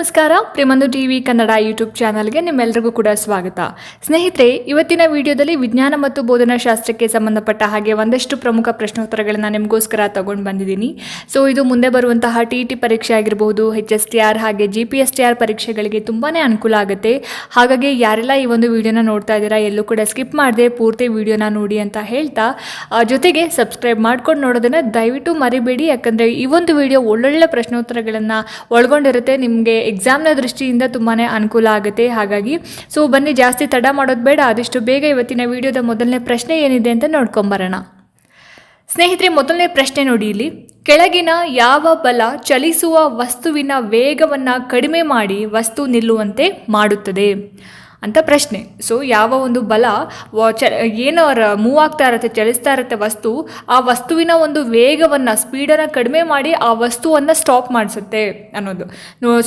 ನಮಸ್ಕಾರ. ಪ್ರೇಮಂದು TV Kannada YouTube ಚಾನಲ್ಗೆ ನಿಮ್ಮೆಲ್ಲರಿಗೂ ಕೂಡ ಸ್ವಾಗತ. ಸ್ನೇಹಿತರೆ, ಇವತ್ತಿನ ವಿಡಿಯೋದಲ್ಲಿ ವಿಜ್ಞಾನ ಮತ್ತು ಬೋಧನಾ ಶಾಸ್ತ್ರಕ್ಕೆ ಸಂಬಂಧಪಟ್ಟ ಹಾಗೆ ಒಂದಷ್ಟು ಪ್ರಮುಖ ಪ್ರಶ್ನೋತ್ತರಗಳನ್ನು ನಿಮಗೋಸ್ಕರ ತಗೊಂಡು ಬಂದಿದ್ದೀನಿ. ಸೊ, ಇದು ಮುಂದೆ ಬರುವಂತಹ ಟಿ ಟಿ ಪರೀಕ್ಷೆ ಆಗಿರಬಹುದು ಹೆಚ್ ಎಸ್ ಟಿ ಆರ್ ಹಾಗೆ G P S T R ಪರೀಕ್ಷೆಗಳಿಗೆ ತುಂಬಾ ಅನುಕೂಲ ಆಗುತ್ತೆ. ಹಾಗಾಗಿ ಯಾರೆಲ್ಲ ಈ ಒಂದು ವಿಡಿಯೋನ ನೋಡ್ತಾ ಇದ್ದೀರಾ, ಎಲ್ಲೂ ಕೂಡ ಸ್ಕಿಪ್ ಮಾಡದೆ ಪೂರ್ತಿ ವಿಡಿಯೋನ ನೋಡಿ ಅಂತ ಹೇಳ್ತಾ ಜೊತೆಗೆ ಸಬ್ಸ್ಕ್ರೈಬ್ ಮಾಡ್ಕೊಂಡು ನೋಡೋದನ್ನು ದಯವಿಟ್ಟು ಮರಿಬೇಡಿ. ಯಾಕಂದರೆ ಈ ಒಂದು ವಿಡಿಯೋ ಒಳ್ಳೊಳ್ಳೆ ಪ್ರಶ್ನೋತ್ತರಗಳನ್ನು ಒಳಗೊಂಡಿರುತ್ತೆ, ನಿಮಗೆ ಎಕ್ಸಾಮ್ನ ದೃಷ್ಟಿಯಿಂದ ತುಂಬಾ ಅನುಕೂಲ ಆಗುತ್ತೆ. ಹಾಗಾಗಿ ಸೊ ಬನ್ನಿ, ಜಾಸ್ತಿ ತಡ ಮಾಡೋದು ಬೇಡ, ಆದಷ್ಟು ಬೇಗ ಇವತ್ತಿನ ವಿಡಿಯೋದ ಮೊದಲನೇ ಪ್ರಶ್ನೆ ಏನಿದೆ ಅಂತ ನೋಡ್ಕೊಂಬರೋಣ. ಸ್ನೇಹಿತರೆ, ಮೊದಲನೇ ಪ್ರಶ್ನೆ ನೋಡಿ ಇಲ್ಲಿ. ಕೆಳಗಿನ ಯಾವ ಬಲ ಚಲಿಸುವ ವಸ್ತುವಿನ ವೇಗವನ್ನು ಕಡಿಮೆ ಮಾಡಿ ವಸ್ತು ನಿಲ್ಲುವಂತೆ ಮಾಡುತ್ತದೆ? ಅಂತ ಪ್ರಶ್ನೆ. ಸೊ ಯಾವ ಒಂದು ಬಲ ಚ ಏನು ಮೂವ್ ಆಗ್ತಾ ಇರುತ್ತೆ, ಚಲಿಸ್ತಾ ಇರುತ್ತೆ ವಸ್ತು, ಆ ವಸ್ತುವಿನ ಒಂದು ವೇಗವನ್ನು, ಸ್ಪೀಡನ್ನು ಕಡಿಮೆ ಮಾಡಿ ಆ ವಸ್ತುವನ್ನು ಸ್ಟಾಪ್ ಮಾಡಿಸುತ್ತೆ ಅನ್ನೋದು.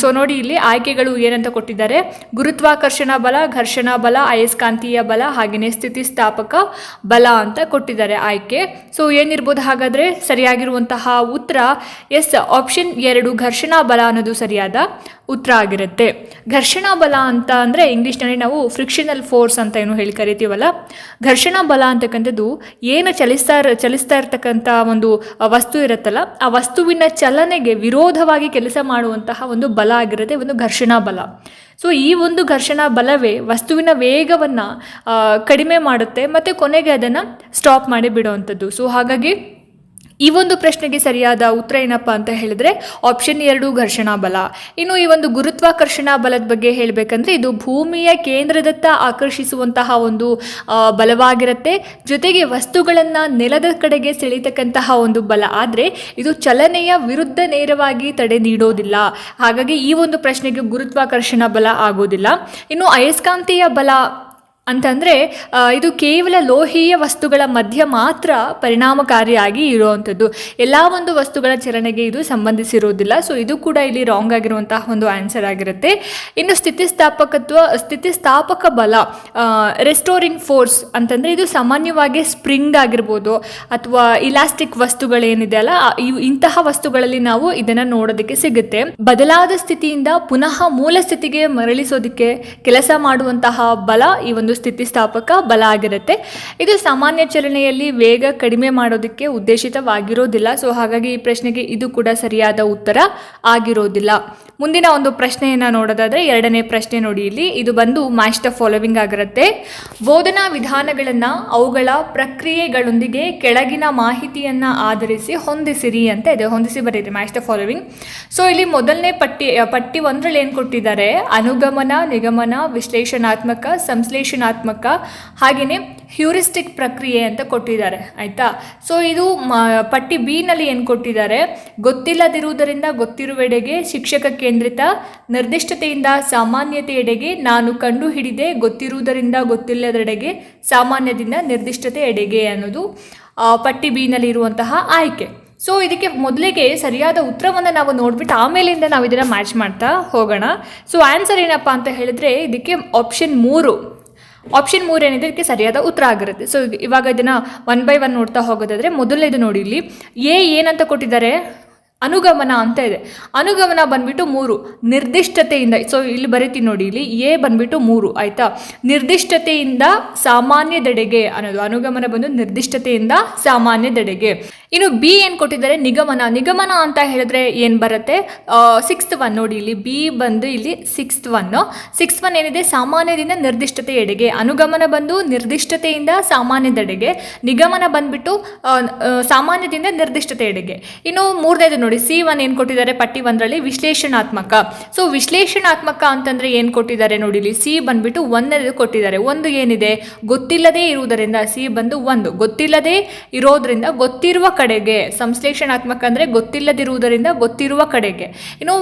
ಸೊ ನೋಡಿ ಇಲ್ಲಿ ಆಯ್ಕೆಗಳು ಏನಂತ ಕೊಟ್ಟಿದ್ದಾರೆ. ಗುರುತ್ವಾಕರ್ಷಣ ಬಲ, ಘರ್ಷಣಾ ಬಲ ಅಯಸ್ಕಾಂತೀಯ ಬಲ, ಹಾಗೆಯೇ ಸ್ಥಿತಿಸ್ಥಾಪಕ ಬಲ ಅಂತ ಕೊಟ್ಟಿದ್ದಾರೆ ಆಯ್ಕೆ. ಸೊ ಏನಿರ್ಬೋದು ಹಾಗಾದರೆ? ಸರಿಯಾಗಿರುವಂತಹ ಉತ್ತರ ಎಸ್ ಆಪ್ಷನ್ ಎರಡು, ಘರ್ಷಣಾ ಬಲ ಅನ್ನೋದು ಸರಿಯಾದ ಉತ್ತರ ಆಗಿರುತ್ತೆ. ಘರ್ಷಣಾ ಬಲ ಅಂತ ಅಂದರೆ ಇಂಗ್ಲೀಷ್ನಲ್ಲಿ ನಾವು ಫ್ರಿಕ್ಷನಲ್ ಫೋರ್ಸ್ ಅಂತ ಏನು ಹೇಳಿ ಕರಿತೀವಲ್ಲ? ಘರ್ಷಣಾ ಬಲ ಅಂತಕ್ಕಂಥದ್ದು ಏನು ಚಲಿಸ್ತಾ ಚಲಿಸ್ತಾ ಇರ್ತಕ್ಕಂಥ ಒಂದು ವಸ್ತು ಇರುತ್ತಲ್ಲ, ಆ ವಸ್ತುವಿನ ಚಲನೆಗೆ ವಿರೋಧವಾಗಿ ಕೆಲಸ ಮಾಡುವಂತಹ ಒಂದು ಬಲ ಆಗಿರುತ್ತೆ, ಒಂದು ಘರ್ಷಣಾ ಬಲ. ಸೊ ಈ ಒಂದು ಘರ್ಷಣಾ ಬಲವೇ ವಸ್ತುವಿನ ವೇಗವನ್ನು ಕಡಿಮೆ ಮಾಡುತ್ತೆ, ಮತ್ತು ಕೊನೆಗೆ ಅದನ್ನು ಸ್ಟಾಪ್ ಮಾಡಿ ಬಿಡುವಂಥದ್ದು. ಸೊ ಹಾಗಾಗಿ ಈ ಒಂದು ಪ್ರಶ್ನೆಗೆ ಸರಿಯಾದ ಉತ್ತರ ಏನಪ್ಪ ಅಂತ ಹೇಳಿದ್ರೆ ಆಪ್ಷನ್ ಎರಡು ಘರ್ಷಣಾ ಬಲ. ಇನ್ನು ಈ ಒಂದು ಗುರುತ್ವಾಕರ್ಷಣಾ ಬಲದ ಬಗ್ಗೆ ಹೇಳಬೇಕಂದ್ರೆ, ಇದು ಭೂಮಿಯ ಕೇಂದ್ರದತ್ತ ಆಕರ್ಷಿಸುವಂತಹ ಒಂದು ಬಲವಾಗಿರುತ್ತೆ. ಜೊತೆಗೆ ವಸ್ತುಗಳನ್ನು ನೆಲದ ಕಡೆಗೆ ಸೆಳೀತಕ್ಕಂತಹ ಒಂದು ಬಲ. ಆದರೆ, ಇದು ಚಲನೆಯ ವಿರುದ್ಧ ನೇರವಾಗಿ ತಡೆ ನೀಡೋದಿಲ್ಲ. ಹಾಗಾಗಿ ಈ ಒಂದು ಪ್ರಶ್ನೆಗೆ ಗುರುತ್ವಾಕರ್ಷಣಾ ಬಲ ಆಗೋದಿಲ್ಲ. ಇನ್ನು ಅಯಸ್ಕಾಂತೀಯ ಬಲ ಅಂತಂದರೆ ಇದು ಕೇವಲ ಲೋಹೀಯ ವಸ್ತುಗಳ ಮಧ್ಯ ಮಾತ್ರ ಪರಿಣಾಮಕಾರಿಯಾಗಿ ಇರುವಂಥದ್ದು. ಎಲ್ಲ ಒಂದು ವಸ್ತುಗಳ ಚಲನೆಗೆ ಇದು ಸಂಬಂಧಿಸಿರೋದಿಲ್ಲ ಸೊ ಇದು ಕೂಡ ಇಲ್ಲಿ ರಾಂಗ್ ಆಗಿರುವಂತಹ ಒಂದು ಆನ್ಸರ್ ಆಗಿರುತ್ತೆ. ಇನ್ನು ಸ್ಥಿತಿಸ್ಥಾಪಕತ್ವ, ಸ್ಥಿತಿಸ್ಥಾಪಕ ಬಲ ರೆಸ್ಟೋರಿಂಗ್ ಫೋರ್ಸ್ ಅಂತಂದರೆ ಇದು ಸಾಮಾನ್ಯವಾಗಿ ಸ್ಪ್ರಿಂಗ್ ಆಗಿರ್ಬೋದು ಅಥವಾ ಇಲಾಸ್ಟಿಕ್ ವಸ್ತುಗಳೇನಿದೆ ಅಲ್ಲ ಇಂತಹ ವಸ್ತುಗಳಲ್ಲಿ ನಾವು ಇದನ್ನು ನೋಡೋದಕ್ಕೆ ಸಿಗುತ್ತೆ. ಬದಲಾದ ಸ್ಥಿತಿಯಿಂದ ಪುನಃ ಮೂಲ ಸ್ಥಿತಿಗೆ ಮರಳಿಸೋದಕ್ಕೆ ಕೆಲಸ ಮಾಡುವಂತಹ ಬಲ ಈ ಒಂದು ಸ್ಥಿತಿಸ್ಥಾಪಕ ಬಲ ಆಗಿರುತ್ತೆ. ಇದು ಸಾಮಾನ್ಯ ಚಲನೆಯಲ್ಲಿ ವೇಗ ಕಡಿಮೆ ಮಾಡೋದಕ್ಕೆ ಉದ್ದೇಶಿತವಾಗಿರೋದಿಲ್ಲ. ಸೊ ಹಾಗಾಗಿ ಈ ಪ್ರಶ್ನೆಗೆ ಇದು ಕೂಡ ಸರಿಯಾದ ಉತ್ತರ ಆಗಿರೋದಿಲ್ಲ. ಮುಂದಿನ ಒಂದು ಪ್ರಶ್ನೆಯನ್ನು ನೋಡೋದಾದ್ರೆ ಎರಡನೇ ಪ್ರಶ್ನೆ ನೋಡಿ ಇಲ್ಲಿ. ಇದು ಬಂದು ಮ್ಯಾಚ್ ಫಾಲೋವಿಂಗ್ ಆಗಿರುತ್ತೆ. ಬೋಧನಾ ವಿಧಾನಗಳನ್ನು ಅವುಗಳ ಪ್ರಕ್ರಿಯೆಗಳೊಂದಿಗೆ ಕೆಳಗಿನ ಮಾಹಿತಿಯನ್ನು ಆಧರಿಸಿ ಹೊಂದಿಸಿರಿ ಅಂತ ಇದೆ. ಹೊಂದಿಸಿ ಬರೀರಿ ಮ್ಯಾಚ್ ಫಾಲೋವಿಂಗ್ ಸೊ ಇಲ್ಲಿ ಮೊದಲನೇ ಪಟ್ಟಿ ಪಟ್ಟಿ ಒಂದರಲ್ಲಿ ಏನು ಕೊಟ್ಟಿದ್ದಾರೆ? ಅನುಗಮನ, ನಿಗಮನ, ವಿಶ್ಲೇಷಣಾತ್ಮಕ ಸಂಶ್ಲೇಷಣಾತ್ಮಕ ಹಾಗೆಯೇ ಹ್ಯೂರಿಸ್ಟಿಕ್ ಪ್ರಕ್ರಿಯೆ ಅಂತ ಕೊಟ್ಟಿದ್ದಾರೆ, ಆಯಿತಾ? ಸೊ ಇದು ಮ, ಪಟ್ಟಿ ಬಿ ನಲ್ಲಿ ಏನು ಕೊಟ್ಟಿದ್ದಾರೆ? ಗೊತ್ತಿಲ್ಲದಿರುವುದರಿಂದ ಗೊತ್ತಿರುವೆಡೆಗೆ ಶಿಕ್ಷಕ ಕೇಂದ್ರಿತ ನಿರ್ದಿಷ್ಟತೆಯಿಂದ ಸಾಮಾನ್ಯತೆಯೆಡೆಗೆ ನಾನು ಕಂಡು ಹಿಡಿದೆ ಗೊತ್ತಿರುವುದರಿಂದ ಗೊತ್ತಿಲ್ಲದೆಡೆಗೆ ಸಾಮಾನ್ಯದಿಂದ ನಿರ್ದಿಷ್ಟತೆ ಎಡೆಗೆ ಅನ್ನೋದು ಪಟ್ಟಿ ಬಿ ನಲ್ಲಿ ಇರುವಂತಹ ಆಯ್ಕೆ. ಸೊ ಇದಕ್ಕೆ ಮೊದಲಿಗೆ ಸರಿಯಾದ ಉತ್ತರವನ್ನು ನಾವು ನೋಡ್ಬಿಟ್ಟು ಆಮೇಲಿಂದ ನಾವು ಇದನ್ನು ಮ್ಯಾಚ್ ಮಾಡ್ತಾ ಹೋಗೋಣ. ಸೊ ಆನ್ಸರ್ ಏನಪ್ಪ ಅಂತ ಹೇಳಿದ್ರೆ, ಇದಕ್ಕೆ ಆಪ್ಷನ್ ಮೂರು. ಆಪ್ಷನ್ ಮೂರು ಏನಿದೆ, ಇದಕ್ಕೆ ಸರಿಯಾದ ಉತ್ತರ ಆಗಿರುತ್ತೆ. ಸೊ ಇವಾಗ ಇದನ್ನು ಒನ್ ಬೈ ಒನ್ ನೋಡ್ತಾ ಹೋಗೋದಾದರೆ ಮೊದಲನೇದು ನೋಡಿ ಇಲ್ಲಿ. ಎ ಏನಂತ ಕೊಟ್ಟಿದ್ದಾರೆ? ಅನುಗಮನ ಅಂತ ಇದೆ. ಅನುಗಮನ ಬಂದ್ಬಿಟ್ಟು ಮೂರು. ನಿರ್ದಿಷ್ಟತೆಯಿಂದ ಸೊ ಇಲ್ಲಿ ಬರೀತೀನಿ ನೋಡಿ, ಇಲ್ಲಿ ಎ ಬಂದ್ಬಿಟ್ಟು ಮೂರು, ಆಯಿತಾ? ನಿರ್ದಿಷ್ಟತೆಯಿಂದ ಸಾಮಾನ್ಯದೆಡೆಗೆ ಅನ್ನೋದು, ಅನುಗಮನ ಬಂದು ನಿರ್ದಿಷ್ಟತೆಯಿಂದ ಸಾಮಾನ್ಯದೆಡೆಗೆ ಇನ್ನು ಬಿ ಏನು ಕೊಟ್ಟಿದ್ದಾರೆ? ನಿಗಮನ. ನಿಗಮನ ಅಂತ ಹೇಳಿದ್ರೆ ಏನು ಬರುತ್ತೆ? ಸಿಕ್ಸ್ತ್ ಒನ್ ನೋಡಿ, ಇಲ್ಲಿ ಬಿ ಬಂದು ಇಲ್ಲಿ ಸಿಕ್ಸ್ತ್ ಒನ್ನು ಸಿಕ್ಸ್ ಒನ್ ಏನಿದೆ? ಸಾಮಾನ್ಯದಿಂದ ನಿರ್ದಿಷ್ಟತೆ ಎಡೆಗೆ. ಅನುಗಮನ ಬಂದು ನಿರ್ದಿಷ್ಟತೆಯಿಂದ ಸಾಮಾನ್ಯದೆಡೆಗೆ ನಿಗಮನ ಬಂದ್ಬಿಟ್ಟು ಸಾಮಾನ್ಯದಿಂದ ನಿರ್ದಿಷ್ಟತೆ ಎಡೆಗೆ. ಇನ್ನು ಮೂರನೇದು ನೋಡಿ ಸಿ ಒನ್ ಏನು ಕೊಟ್ಟಿದ್ದಾರೆ? ಪಟ್ಟಿ ಒಂದರಲ್ಲಿ ವಿಶ್ಲೇಷಣಾತ್ಮಕ. ಸೊ ವಿಶ್ಲೇಷಣಾತ್ಮಕ ಅಂತಂದ್ರೆ ಏನು ಕೊಟ್ಟಿದ್ದಾರೆ ನೋಡಿ, ಇಲ್ಲಿ ಸಿ ಬಂದ್ಬಿಟ್ಟು ಒಂದನೇದು ಕೊಟ್ಟಿದ್ದಾರೆ. ಒಂದು ಏನಿದೆ? ಗೊತ್ತಿಲ್ಲದೇ ಇರುವುದರಿಂದ ಸಿ ಬಂದು ಒಂದು. ಗೊತ್ತಿಲ್ಲದೆ ಇರೋದ್ರಿಂದ ಗೊತ್ತಿರುವ ಕಡೆಗೆ, ಸಂಶ್ಲೇಷಣಾತ್ಮಕ ಅಂದರೆ ಗೊತ್ತಿಲ್ಲದಿರುವುದರಿಂದ ಗೊತ್ತಿರುವ ಕಡೆಗೆ. ಇನ್ನು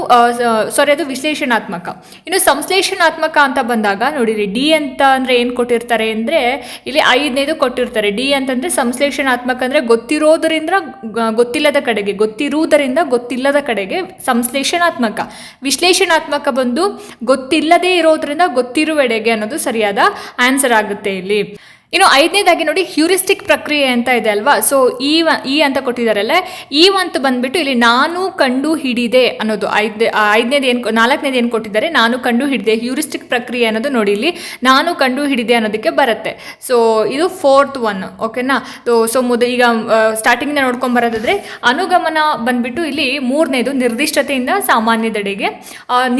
ಸಾರಿ ಅದು ವಿಶ್ಲೇಷಣಾತ್ಮಕ. ಇನ್ನು ಸಂಶ್ಲೇಷಣಾತ್ಮಕ ಅಂತ ಬಂದಾಗ ನೋಡಿರಿ ಡಿ ಅಂತ ಅಂದರೆ ಏನು ಕೊಟ್ಟಿರ್ತಾರೆ ಅಂದರೆ, ಇಲ್ಲಿ ಐದನೇದು ಕೊಟ್ಟಿರ್ತಾರೆ. ಡಿ ಅಂತಂದರೆ ಸಂಶ್ಲೇಷಣಾತ್ಮಕ ಅಂದರೆ ಗೊತ್ತಿರೋದರಿಂದ ಗೊತ್ತಿಲ್ಲದ ಕಡೆಗೆ, ಗೊತ್ತಿರುವುದರಿಂದ ಗೊತ್ತಿಲ್ಲದ ಕಡೆಗೆ ಸಂಶ್ಲೇಷಣಾತ್ಮಕ. ವಿಶ್ಲೇಷಣಾತ್ಮಕ ಬಂದು ಗೊತ್ತಿಲ್ಲದೇ ಇರೋದ್ರಿಂದ ಗೊತ್ತಿರುವೆಡೆಗೆ ಅನ್ನೋದು ಸರಿಯಾದ ಆನ್ಸರ್ ಆಗುತ್ತೆ ಇಲ್ಲಿ. ಇನ್ನು ಐದನೇದಾಗಿ ನೋಡಿ ಹ್ಯೂರಿಸ್ಟಿಕ್ ಪ್ರಕ್ರಿಯೆ ಅಂತ ಇದೆ ಅಲ್ವಾ? ಸೊ ಈ ಈ ಅಂತ ಕೊಟ್ಟಿದ್ದಾರಲ್ಲ ಈ ಅಂತ ಬಂದ್ಬಿಟ್ಟು ಇಲ್ಲಿ ನಾನು ಕಂಡು ಹಿಡಿದೆ ಅನ್ನೋದು ಐದ್ ಐದನೇದು ಏನು ನಾಲ್ಕನೇದು ಏನು ಕೊಟ್ಟಿದ್ದಾರೆ? ನಾನು ಕಂಡು ಹಿಡಿದೆ, ಹ್ಯೂರಿಸ್ಟಿಕ್ ಪ್ರಕ್ರಿಯೆ ಅನ್ನೋದು ನೋಡಿ ಇಲ್ಲಿ ನಾನು ಕಂಡು ಹಿಡಿದೆ ಅನ್ನೋದಕ್ಕೆ ಬರುತ್ತೆ. ಸೊ ಇದು ಫೋರ್ತ್ ಒನ್ ಓಕೆನಾ ಸೊ ಮೊದಲು ಈಗ ಸ್ಟಾರ್ಟಿಂಗ್ನ ನೋಡ್ಕೊಂಡು ಬರೋದಾದ್ರೆ, ಅನುಗಮನ ಬಂದ್ಬಿಟ್ಟು ಇಲ್ಲಿ ಮೂರನೇದು, ನಿರ್ದಿಷ್ಟತೆಯಿಂದ ಸಾಮಾನ್ಯದೆಡೆಗೆ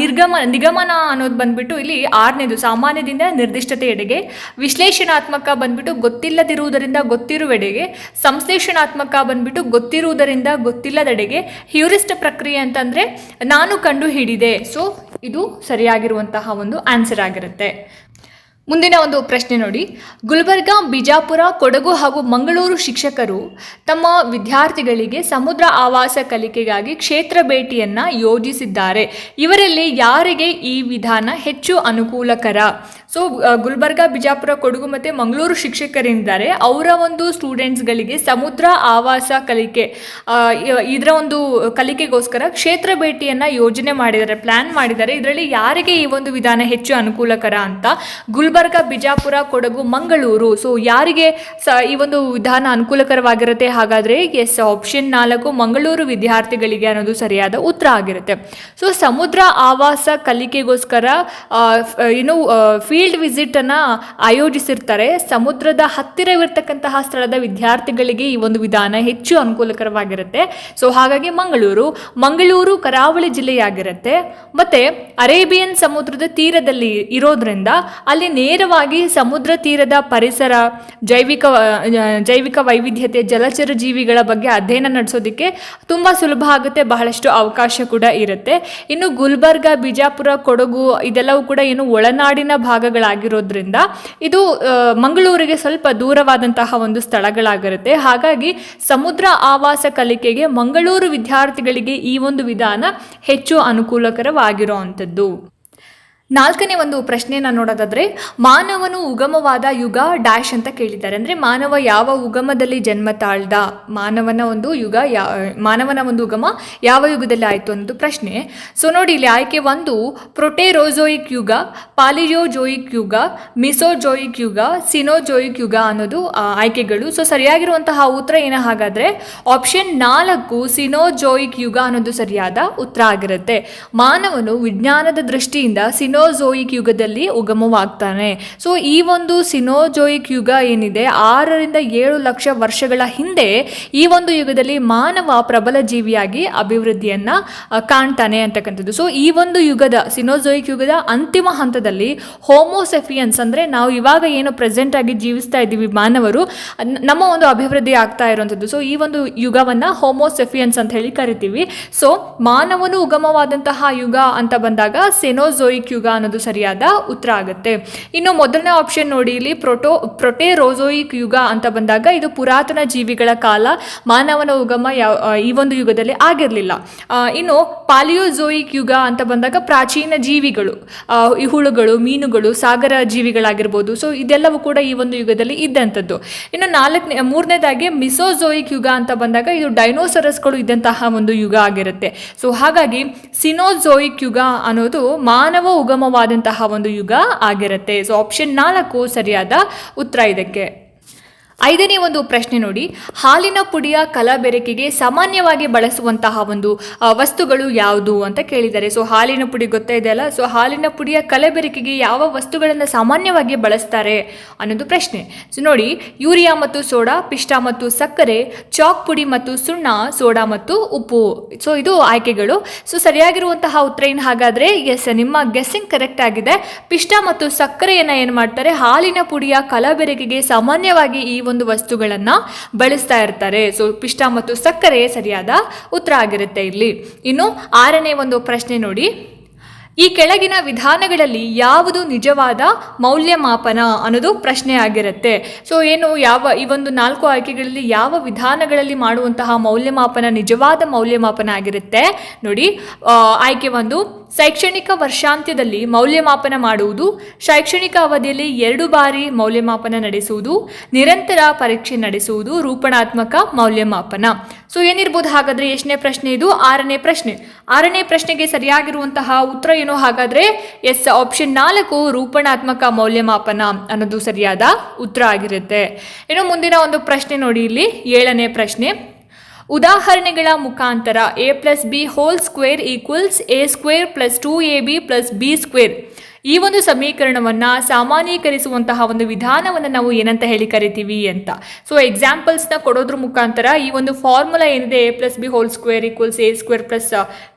ನಿರ್ಗಮನ ನಿರ್ಗಮ, ನಿಗಮನ ಅನ್ನೋದು ಬಂದ್ಬಿಟ್ಟು ಇಲ್ಲಿ ಆರನೇದು, ಸಾಮಾನ್ಯದಿಂದ ನಿರ್ದಿಷ್ಟತೆಯೆಡೆಗೆ, ವಿಶ್ಲೇಷಣಾತ್ಮಕ ಬಂದ್ಬಿಟ್ಟು ಗೊತ್ತಿಲ್ಲದಿರುವುದರಿಂದ ಗೊತ್ತಿರುವೆಡೆಗೆ, ಸಂಶ್ಲೇಷಣಾತ್ಮಕ ಬಂದ್ಬಿಟ್ಟು ಗೊತ್ತಿರುವುದರಿಂದ ಗೊತ್ತಿಲ್ಲದೆಡೆಗೆ ಹ್ಯೂರಿಸ್ಟ್ ಪ್ರಕ್ರಿಯೆ ಅಂತಂದರೆ ನಾನು ಕಂಡು ಹಿಡಿದೆ. ಸೊ ಇದು ಸರಿಯಾಗಿರುವಂತಹ ಒಂದು ಆನ್ಸರ್ ಆಗಿರುತ್ತೆ. ಮುಂದಿನ ಒಂದು ಪ್ರಶ್ನೆ ನೋಡಿ. ಗುಲ್ಬರ್ಗಾ, ಬಿಜಾಪುರ, ಕೊಡಗು ಹಾಗೂ ಮಂಗಳೂರು ಶಿಕ್ಷಕರು ತಮ್ಮ ವಿದ್ಯಾರ್ಥಿಗಳಿಗೆ ಸಮುದ್ರ ಆವಾಸ ಕಲಿಕೆಗಾಗಿ ಕ್ಷೇತ್ರ ಭೇಟಿಯನ್ನು ಯೋಜಿಸಿದ್ದಾರೆ. ಇವರಲ್ಲಿ ಯಾರಿಗೆ ಈ ವಿಧಾನ ಹೆಚ್ಚು ಅನುಕೂಲಕರ? ಸೊ ಗುಲ್ಬರ್ಗ, ಬಿಜಾಪುರ, ಕೊಡಗು ಮತ್ತು ಮಂಗಳೂರು ಶಿಕ್ಷಕರಿದ್ದಾರೆ. ಅವರ ಒಂದು ಸ್ಟೂಡೆಂಟ್ಸ್ಗಳಿಗೆ ಸಮುದ್ರ ಆವಾಸ ಕಲಿಕೆ ಇದರ ಒಂದು ಕಲಿಕೆಗೋಸ್ಕರ ಕ್ಷೇತ್ರ ಭೇಟಿಯನ್ನು ಯೋಜನೆ ಮಾಡಿದ್ದಾರೆ ಪ್ಲ್ಯಾನ್ ಮಾಡಿದ್ದಾರೆ. ಇದರಲ್ಲಿ ಯಾರಿಗೆ ಈ ಒಂದು ವಿಧಾನ ಹೆಚ್ಚು ಅನುಕೂಲಕರ ಅಂತ ಗುಲ್ಬರ್ಗ, ಬಿಜಾಪುರ, ಕೊಡಗು, ಮಂಗಳೂರು. ಸೊ ಯಾರಿಗೆ ಸ, ಈ ಒಂದು ವಿಧಾನ ಅನುಕೂಲಕರವಾಗಿರುತ್ತೆ? ಹಾಗಾದರೆ ಎಸ್ ಆಪ್ಷನ್ ನಾಲ್ಕು ಮಂಗಳೂರು ವಿದ್ಯಾರ್ಥಿಗಳಿಗೆ ಅನ್ನೋದು ಸರಿಯಾದ ಉತ್ತರ ಆಗಿರುತ್ತೆ. ಸೊ ಸಮುದ್ರ ಆವಾಸ ಕಲಿಕೆಗೋಸ್ಕರ ಏನು ಫೀ ಫೀಲ್ಡ್ ವಿಸಿಟನ್ನು ಆಯೋಜಿಸಿರ್ತಾರೆ. ಸಮುದ್ರದ ಹತ್ತಿರವಿರ್ತಕ್ಕಂತಹ ಸ್ಥಳದ ವಿದ್ಯಾರ್ಥಿಗಳಿಗೆ ಈ ಒಂದು ವಿಧಾನ ಹೆಚ್ಚು ಅನುಕೂಲಕರವಾಗಿರುತ್ತೆ. ಸೊ ಹಾಗಾಗಿ ಮಂಗಳೂರು ಮಂಗಳೂರು ಕರಾವಳಿ ಜಿಲ್ಲೆಯಾಗಿರುತ್ತೆ. ಮತ್ತೆ ಅರೇಬಿಯನ್ ಸಮುದ್ರದ ತೀರದಲ್ಲಿ ಇರೋದ್ರಿಂದ ಅಲ್ಲಿ ನೇರವಾಗಿ ಸಮುದ್ರ ತೀರದ ಪರಿಸರ, ಜೈವಿಕ ಜೈವಿಕ ವೈವಿಧ್ಯತೆ, ಜಲಚರ ಜೀವಿಗಳ ಬಗ್ಗೆ ಅಧ್ಯಯನ ನಡೆಸೋದಕ್ಕೆ ತುಂಬ ಸುಲಭ ಆಗುತ್ತೆ, ಬಹಳಷ್ಟು ಅವಕಾಶ ಕೂಡ ಇರುತ್ತೆ. ಇನ್ನು ಗುಲ್ಬರ್ಗ, ಬಿಜಾಪುರ, ಕೊಡಗು ಇದೆಲ್ಲವೂ ಕೂಡ ಏನು ಒಳನಾಡಿನ ಭಾಗಗಳಾಗಿರೋದ್ರಿಂದ ಇದು ಮಂಗಳೂರಿಗೆ ಸ್ವಲ್ಪ ದೂರವಾದಂತಹ ಒಂದು ಸ್ಥಳಗಳಾಗಿರುತ್ತೆ. ಹಾಗಾಗಿ ಸಮುದ್ರ ಆವಾಸ ಕಲಿಕೆಗೆ ಮಂಗಳೂರು ವಿದ್ಯಾರ್ಥಿಗಳಿಗೆ ಈ ಒಂದು ವಿಧಾನ ಹೆಚ್ಚು ಅನುಕೂಲಕರವಾಗಿರೋ ಅಂಥದ್ದು ನಾಲ್ಕನೇ ಒಂದು ಪ್ರಶ್ನೆಯನ್ನು ನೋಡೋದಾದ್ರೆ, ಮಾನವನು ಉಗಮವಾದ ಯುಗ ಡ್ಯಾಶ್ ಅಂತ ಕೇಳಿದ್ದಾರೆ. ಅಂದರೆ ಮಾನವ ಯಾವ ಉಗಮದಲ್ಲಿ ಜನ್ಮ ತಾಳ್ದ? ಮಾನವನ ಒಂದು ಯುಗ ಮಾನವನ ಒಂದು ಉಗಮ ಯಾವ ಯುಗದಲ್ಲಿ ಆಯಿತು ಅನ್ನೋದು ಪ್ರಶ್ನೆ. ಸೊ ನೋಡಿ, ಇಲ್ಲಿ ಆಯ್ಕೆ ಒಂದು, ಪ್ರೊಟೆರೋಜೋಯಿಕ್ ಯುಗ, ಪಾಲಿಯೋಜೋಯಿಕ್ ಯುಗ, ಮಿಸೋಜೋಯಿಕ್ ಯುಗ, ಸಿನೋಜೋಯಿಕ್ ಯುಗ ಅನ್ನೋದು ಆಯ್ಕೆಗಳು. ಸೊ ಸರಿಯಾಗಿರುವಂತಹ ಉತ್ತರ ಏನ ಹಾಗಾದರೆ ಆಪ್ಷನ್ ನಾಲ್ಕು, ಸಿನೋಜೋಯಿಕ್ ಯುಗ ಅನ್ನೋದು ಸರಿಯಾದ ಉತ್ತರ ಆಗಿರುತ್ತೆ. ಮಾನವನು ವಿಜ್ಞಾನದ ದೃಷ್ಟಿಯಿಂದ ಸಿನೋಜೋಯಿಕ್ ಯುಗದಲ್ಲಿ ಉಗಮವಾಗ್ತಾನೆ. ಸೊ, ಈ ಒಂದು ಸಿನೋಜೋಯಿಕ್ ಯುಗ ಏನಿದೆ, ಆರರಿಂದ ಏಳು ಲಕ್ಷ ವರ್ಷಗಳ ಹಿಂದೆ ಈ ಒಂದು ಯುಗದಲ್ಲಿ ಮಾನವ ಪ್ರಬಲ ಜೀವಿಯಾಗಿ ಅಭಿವೃದ್ಧಿಯನ್ನ ಕಾಣ್ತಾನೆ ಅಂತಕ್ಕಂಥದ್ದು. ಸೊ, ಈ ಒಂದು ಯುಗದ, ಸಿನೋಜೋಯಿಕ್ ಯುಗದ ಅಂತಿಮ ಹಂತದಲ್ಲಿ ಹೋಮೋಸೆಫಿಯನ್ಸ್ ಅಂದ್ರೆ ನಾವು ಇವಾಗ ಏನು ಪ್ರೆಸೆಂಟ್ ಆಗಿ ಜೀವಿಸ್ತಾ ಇದ್ದೀವಿ ಮಾನವರು ನಮ್ಮ ಒಂದು ಅಭಿವೃದ್ಧಿ ಆಗ್ತಾ ಇರುವಂಥದ್ದು. ಸೊ, ಈ ಒಂದು ಯುಗವನ್ನ ಹೋಮೋಸೆಫಿಯನ್ಸ್ ಅಂತ ಹೇಳಿ ಕರಿತೀವಿ. ಸೊ, ಮಾನವನು ಉಗಮವಾದಂತಹ ಯುಗ ಅಂತ ಬಂದಾಗ, ಸೆನೋಜೋಯಿಕ್ ಯುಗ ಅನ್ನೋದು ಸರಿಯಾದ ಉತ್ತರ ಆಗುತ್ತೆ. ಇನ್ನು ಮೊದಲನೇ ಆಪ್ಷನ್ ನೋಡಿ, ಇಲ್ಲಿ ಪ್ರೊಟೋ ಪ್ರೊಟೆರೋಜೋಯಿಕ್ ಯುಗ ಅಂತ ಬಂದಾಗ ಇದು ಪುರಾತನ ಜೀವಿಗಳ ಕಾಲ, ಮಾನವನ ಉಗಮ ಯಾವ ಈ ಒಂದು ಯುಗದಲ್ಲಿ ಆಗಿರಲಿಲ್ಲ. ಇನ್ನು ಪಾಲಿಯೋಜೋಯಿಕ್ ಯುಗ ಅಂತ ಬಂದಾಗ ಪ್ರಾಚೀನ ಜೀವಿಗಳು ಈ ಹುಳುಗಳು, ಮೀನುಗಳು, ಸಾಗರ ಜೀವಿಗಳಾಗಿರ್ಬೋದು. ಸೊ ಇದೆಲ್ಲವೂ ಕೂಡ ಈ ಒಂದು ಯುಗದಲ್ಲಿ ಇದ್ದಂಥದ್ದು. ಇನ್ನು ನಾಲ್ಕನೇ, ಮೂರನೇದಾಗಿ ಮಿಸೋಜೋಯಿಕ್ ಯುಗ ಅಂತ ಬಂದಾಗ ಇದು ಡೈನೋಸರಸ್ಗಳು ಇದ್ದಂತಹ ಒಂದು ಯುಗ ಆಗಿರುತ್ತೆ. ಸೊ ಹಾಗಾಗಿ ಸಿನೋಜೋಯಿಕ್ ಯುಗ ಅನ್ನೋದು ಮಾನವ ಉಗಮವಾದಂತಹ ಒಂದು ಯುಗ ಆಗಿರುತ್ತೆ. ಸೊ ಆಪ್ಷನ್ ನಾಲ್ಕು ಸರಿಯಾದ ಉತ್ತರ ಇದಕ್ಕೆ. ಐದನೇ ಒಂದು ಪ್ರಶ್ನೆ ನೋಡಿ. ಹಾಲಿನ ಪುಡಿಯ ಕಲಬೆರಕೆಗೆ ಸಾಮಾನ್ಯವಾಗಿ ಬಳಸುವಂತಹ ಒಂದು ವಸ್ತುಗಳು ಯಾವುದು ಅಂತ ಕೇಳಿದ್ದಾರೆ ಸೊ ಹಾಲಿನ ಪುಡಿ ಗೊತ್ತಾ ಇದೆಯಲ್ಲ ಸೊ ಹಾಲಿನ ಪುಡಿಯ ಕಲಬೆರಕೆಗೆ ಯಾವ ವಸ್ತುಗಳನ್ನು ಸಾಮಾನ್ಯವಾಗಿ ಬಳಸ್ತಾರೆ ಅನ್ನೋದು ಪ್ರಶ್ನೆ. ಸೊ ನೋಡಿ, ಯೂರಿಯಾ ಮತ್ತು ಸೋಡಾ ಪಿಷ್ಟ ಮತ್ತು ಸಕ್ಕರೆ, ಚಾಕ್ ಪುಡಿ ಮತ್ತು ಸುಣ್ಣ, ಸೋಡಾ ಮತ್ತು ಉಪ್ಪು. ಸೊ ಇದು ಆಯ್ಕೆಗಳು. ಸೊ ಸರಿಯಾಗಿರುವಂತಹ ಉತ್ತರ ಏನು ಹಾಗಾದ್ರೆ? ಎಸ್, ನಿಮ್ಮ ಗೆಸ್ಸಿಂಗ್ ಕರೆಕ್ಟ್ ಆಗಿದೆ. ಪಿಷ್ಟ ಮತ್ತು ಸಕ್ಕರೆಯನ್ನು ಏನು ಮಾಡ್ತಾರೆ? ಹಾಲಿನ ಪುಡಿಯ ಕಲಬೆರಕೆಗೆ ಸಾಮಾನ್ಯವಾಗಿ ಈ ಒಂದು ವಸ್ತುಗಳನ್ನ ಬಳಸ್ತಾ ಇರ್ತಾರೆ. ಸೊ ಪಿಷ್ಟ ಮತ್ತು ಸಕ್ಕರೆ ಸರಿಯಾದ ಉತ್ತರ ಆಗಿರುತ್ತೆ ಇಲ್ಲಿ. ಇನ್ನು ಆರನೇ ಒಂದು ಪ್ರಶ್ನೆ ನೋಡಿ. ಈ ಕೆಳಗಿನ ವಿಧಾನಗಳಲ್ಲಿ ಯಾವುದು ನಿಜವಾದ ಮೌಲ್ಯಮಾಪನ ಅನ್ನೋದು ಪ್ರಶ್ನೆ ಆಗಿರುತ್ತೆ ಸೊ ಏನು ಯಾವ, ಈ ಒಂದು ನಾಲ್ಕು ಆಯ್ಕೆಗಳಲ್ಲಿ ಯಾವ ವಿಧಾನಗಳಲ್ಲಿ ಮಾಡುವಂತಹ ಮೌಲ್ಯಮಾಪನ ನಿಜವಾದ ಮೌಲ್ಯಮಾಪನ ಆಗಿರುತ್ತೆ? ನೋಡಿ ಆಯ್ಕೆ ಒಂದು, ಶೈಕ್ಷಣಿಕ ವರ್ಷಾಂತ್ಯದಲ್ಲಿ ಮೌಲ್ಯಮಾಪನ ಮಾಡುವುದು, ಶೈಕ್ಷಣಿಕ ಅವಧಿಯಲ್ಲಿ ಎರಡು ಬಾರಿ ಮೌಲ್ಯಮಾಪನ ನಡೆಸುವುದು, ನಿರಂತರ ಪರೀಕ್ಷೆ ನಡೆಸುವುದು, ರೂಪಣಾತ್ಮಕ ಮೌಲ್ಯಮಾಪನ. ಸೊ ಏನಿರ್ಬೋದು ಹಾಗಾದ್ರೆ ಎಷ್ಟನೇ ಪ್ರಶ್ನೆ ಇದು? ಆರನೇ ಪ್ರಶ್ನೆ. ಆರನೇ ಪ್ರಶ್ನೆಗೆ ಸರಿಯಾಗಿರುವಂತಹ ಉತ್ತರ ಏನು ಹಾಗಾದ್ರೆ ಎಸ್ ಆಪ್ಷನ್ ನಾಲ್ಕು ರೂಪಣಾತ್ಮಕ ಮೌಲ್ಯಮಾಪನ ಅನ್ನೋದು ಸರಿಯಾದ ಉತ್ತರ ಆಗಿರುತ್ತೆ. ಇನ್ನು ಮುಂದಿನ ಒಂದು ಪ್ರಶ್ನೆ ನೋಡಿ ಇಲ್ಲಿ, ಏಳನೇ ಪ್ರಶ್ನೆ. ಉದಾಹರಣೆಗಳ ಮುಖಾಂತರ A plus B whole square equals A square plus two A B plus B square ಈ ಒಂದು ಸಮೀಕರಣವನ್ನು ಸಾಮಾನ್ಯೀಕರಿಸುವಂತಹ ಒಂದು ವಿಧಾನವನ್ನು ನಾವು ಏನಂತ ಹೇಳಿ ಕರಿತೀವಿ ಅಂತ. ಸೊ ಎಕ್ಸಾಂಪಲ್ಸ್ನ ಕೊಡೋದ್ರ ಮುಖಾಂತರ ಈ ಒಂದು ಫಾರ್ಮುಲಾ ಏನಿದೆ A plus B whole square equals A square plus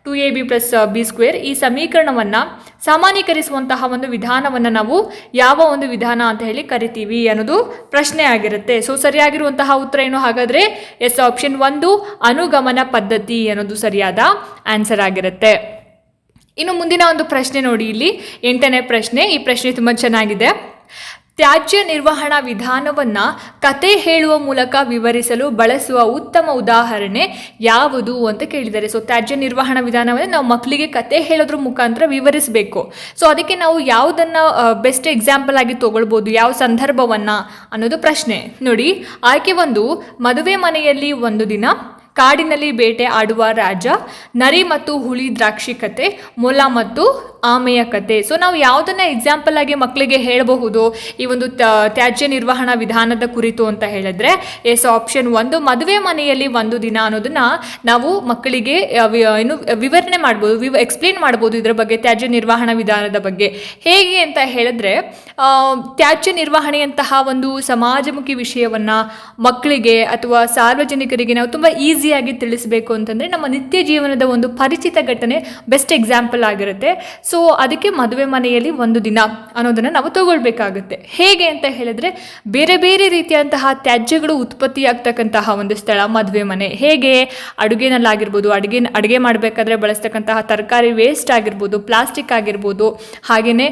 two A B plus B square ಈ ಸಮೀಕರಣವನ್ನು ಸಾಮಾನ್ಯೀಕರಿಸುವಂತಹ ಒಂದು ವಿಧಾನವನ್ನು ನಾವು ಯಾವ ಒಂದು ವಿಧಾನ ಅಂತ ಹೇಳಿ ಕರಿತೀವಿ ಅನ್ನೋದು ಪ್ರಶ್ನೆ ಆಗಿರುತ್ತೆ. ಸೊ ಸರಿಯಾಗಿರುವಂತಹ ಉತ್ತರ ಏನು? ಹಾಗಾದರೆ ಎಸ್, ಆಪ್ಷನ್ ಒಂದು, ಅನುಗಮನ ಪದ್ಧತಿ ಅನ್ನೋದು ಸರಿಯಾದ ಆನ್ಸರ್ ಆಗಿರುತ್ತೆ. ಇನ್ನು ಮುಂದಿನ ಒಂದು ಪ್ರಶ್ನೆ ನೋಡಿ ಇಲ್ಲಿ. ಎಂಟನೇ ಪ್ರಶ್ನೆ, ಈ ಪ್ರಶ್ನೆ ತುಂಬ ಚೆನ್ನಾಗಿದೆ. ತ್ಯಾಜ್ಯ ನಿರ್ವಹಣಾ ವಿಧಾನವನ್ನು ಕತೆ ಹೇಳುವ ಮೂಲಕ ವಿವರಿಸಲು ಬಳಸುವ ಉತ್ತಮ ಉದಾಹರಣೆ ಯಾವುದು ಅಂತ ಕೇಳಿದ್ದಾರೆ. ಸೊ ತ್ಯಾಜ್ಯ ನಿರ್ವಹಣಾ ವಿಧಾನವನ್ನು ನಾವು ಮಕ್ಕಳಿಗೆ ಕತೆ ಹೇಳೋದ್ರ ಮುಖಾಂತರ ವಿವರಿಸಬೇಕು. ಸೊ ಅದಕ್ಕೆ ನಾವು ಯಾವುದನ್ನು ಬೆಸ್ಟ್ ಎಕ್ಸಾಂಪಲ್ ಆಗಿ ತೊಗೊಳ್ಬೋದು, ಯಾವ ಸಂದರ್ಭವನ್ನು ಅನ್ನೋದು ಪ್ರಶ್ನೆ. ನೋಡಿ, ಆಯ್ಕೆ ಒಂದು, ಮದುವೆ ಮನೆಯಲ್ಲಿ ಒಂದು ದಿನ ಕಾಡಿನಲ್ಲಿ ಬೇಟೆ ಆಡುವ ರಾಜ ನರಿ ಮತ್ತು ಹುಳಿ ದ್ರಾಕ್ಷಿ ಕತೆ ಮೊಲ ಮತ್ತು ಆಮೆಯ ಕತೆ. ಸೊ ನಾವು ಯಾವುದನ್ನ ಎಕ್ಸಾಂಪಲ್ ಆಗಿ ಮಕ್ಕಳಿಗೆ ಹೇಳಬಹುದು? ಈ ಒಂದು ತ್ಯಾಜ್ಯ ನಿರ್ವಹಣಾ ವಿಧಾನದ ಕುರಿತು ಅಂತ ಹೇಳಿದ್ರೆ ಎಸ್ ಆಪ್ಷನ್ ಒಂದು, ಮದುವೆ ಮನೆಯಲ್ಲಿ ಒಂದು ದಿನ ಅನ್ನೋದನ್ನ ನಾವು ಮಕ್ಕಳಿಗೆ ಏನು ವಿವರಣೆ ಮಾಡ್ಬೋದು, ವಿವ ಎಕ್ಸ್ಪ್ಲೇನ್ ಮಾಡ್ಬೋದು ಇದರ ಬಗ್ಗೆ, ತ್ಯಾಜ್ಯ ನಿರ್ವಹಣಾ ವಿಧಾನದ ಬಗ್ಗೆ. ಹೇಗೆ ಅಂತ ಹೇಳಿದ್ರೆ ತ್ಯಾಜ್ಯ ನಿರ್ವಹಣೆಯಂತಹ ಒಂದು ಸಮಾಜಮುಖಿ ವಿಷಯವನ್ನ ಮಕ್ಕಳಿಗೆ ಅಥವಾ ಸಾರ್ವಜನಿಕರಿಗೆ ನಾವು ತುಂಬ ಈಸಿಯಾಗಿ ತಿಳಿಸಬೇಕು ಅಂತಂದ್ರೆ, ನಮ್ಮ ನಿತ್ಯ ಜೀವನದ ಒಂದು ಪರಿಚಿತ ಘಟನೆ ಬೆಸ್ಟ್ ಎಕ್ಸಾಂಪಲ್ ಆಗಿರುತ್ತೆ. ಸೊ ಅದಕ್ಕೆ ಮದುವೆ ಮನೆಯಲ್ಲಿ ಒಂದು ದಿನ ಅನ್ನೋದನ್ನು ನಾವು ತಗೊಳ್ಬೇಕಾಗುತ್ತೆ. ಹೇಗೆ ಅಂತ ಹೇಳಿದ್ರೆ ಬೇರೆ ಬೇರೆ ರೀತಿಯಂತಹ ತ್ಯಾಜ್ಯಗಳು ಉತ್ಪತ್ತಿಯಾಗ್ತಕ್ಕಂತಹ ಒಂದು ಸ್ಥಳ ಮದುವೆ ಮನೆ. ಹೇಗೆ? ಅಡುಗೆನಲ್ಲಾಗಿರ್ಬೋದು, ಅಡುಗೆ ಅಡುಗೆ ಮಾಡಬೇಕಾದ್ರೆ ಬಳಸ್ತಕ್ಕಂತಹ ತರಕಾರಿ ವೇಸ್ಟ್ ಆಗಿರ್ಬೋದು ಪ್ಲಾಸ್ಟಿಕ್ ಆಗಿರ್ಬೋದು ಹಾಗೆಯೇ